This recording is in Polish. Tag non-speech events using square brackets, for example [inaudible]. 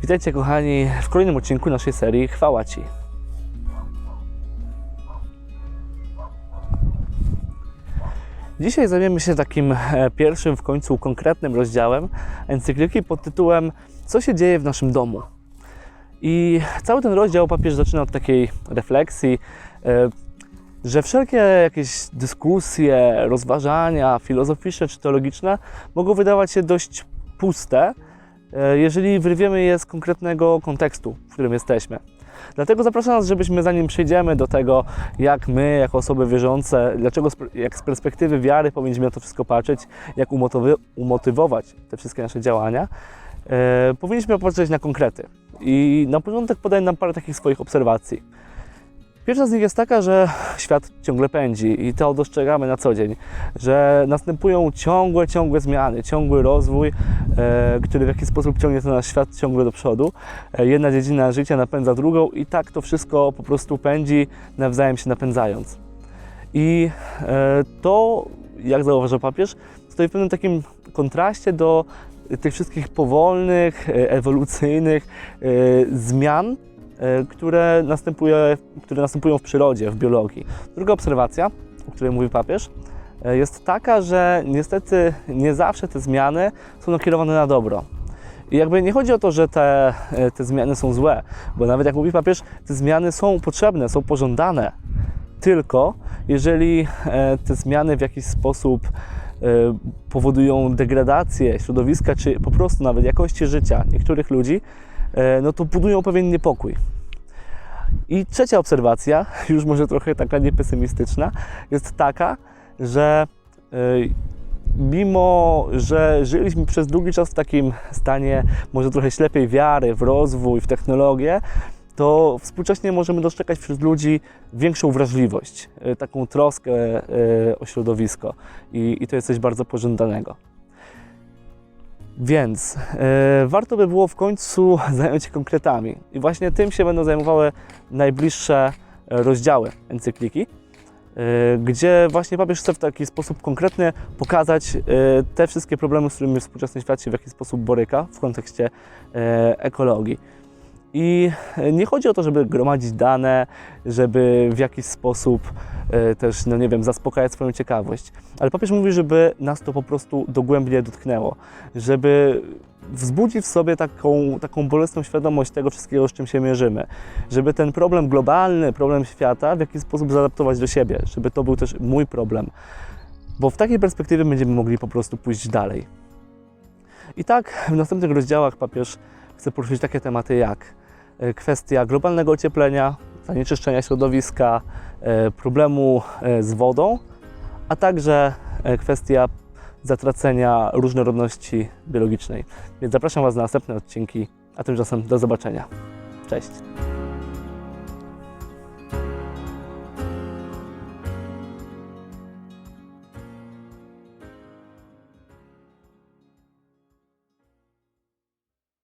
Witajcie kochani w kolejnym odcinku naszej serii Chwała Ci. Dzisiaj zajmiemy się takim e, pierwszym w końcu konkretnym rozdziałem encykliki pod tytułem Co się dzieje w naszym domu? I cały ten rozdział papież zaczyna od takiej refleksji, e, że wszelkie jakieś dyskusje, rozważania filozoficzne czy teologiczne mogą wydawać się dość puste, jeżeli wyrwiemy je z konkretnego kontekstu, w którym jesteśmy. Dlatego zapraszam nas, żebyśmy zanim przejdziemy do tego, jak my, jako osoby wierzące, dlaczego, jak z perspektywy wiary powinniśmy na to wszystko patrzeć, jak umotywy- umotywować te wszystkie nasze działania, e, powinniśmy popatrzeć na konkrety. I na początek podaję nam parę takich swoich obserwacji. Pierwsza z nich jest taka, że świat ciągle pędzi i to dostrzegamy na co dzień, że następują ciągłe, ciągłe zmiany, ciągły rozwój, e, który w jakiś sposób ciągnie ten nasz świat ciągle do przodu. E, jedna dziedzina życia napędza drugą i tak to wszystko po prostu pędzi, nawzajem się napędzając. I e, to, jak zauważa papież, stoi w pewnym takim kontraście do tych wszystkich powolnych, e, ewolucyjnych e, zmian, które, następuje, które następują w przyrodzie, w biologii. Druga obserwacja, o której mówi papież, e, jest taka, że niestety nie zawsze te zmiany są nakierowane na dobro. I jakby nie chodzi o to, że te, e, te zmiany są złe, bo nawet jak mówi papież, te zmiany są potrzebne, są pożądane, tylko jeżeli e, te zmiany w jakiś sposób e, powodują degradację środowiska, czy po prostu nawet jakości życia niektórych ludzi, e, no to budują pewien niepokój. I trzecia obserwacja, [laughs] już może trochę taka niepesymistyczna, jest taka, że e, mimo, że żyliśmy przez długi czas w takim stanie może trochę ślepej wiary w rozwój, w technologię, to współcześnie możemy dostrzegać wśród ludzi większą wrażliwość, e, taką troskę e, o środowisko i, i to jest coś bardzo pożądanego. Więc e, warto by było w końcu [laughs] zająć się konkretami i właśnie tym się będą zajmowały najbliższe e, rozdziały encykliki, e, gdzie właśnie papież chce w taki sposób konkretny pokazać e, te wszystkie problemy, z którymi współczesny świat się w jakiś sposób boryka w kontekście e, ekologii. I e, nie chodzi o to, żeby gromadzić dane, żeby w jakiś sposób e, też, no nie wiem, zaspokajać swoją ciekawość. Ale papież mówi, żeby nas to po prostu dogłębnie dotknęło, żeby wzbudzić w sobie taką, taką bolesną świadomość tego wszystkiego, z czym się mierzymy, żeby ten problem globalny, problem świata w jakiś sposób zaadaptować do siebie, żeby to był też mój problem. Bo w takiej perspektywie będziemy mogli po prostu pójść dalej. I tak w następnych rozdziałach papież chce poruszyć takie tematy jak kwestia globalnego ocieplenia, zanieczyszczenia środowiska, e, problemu e, z wodą, a także e, kwestia zatracenia różnorodności biologicznej. Więc zapraszam Was na następne odcinki, a tymczasem do zobaczenia. Cześć!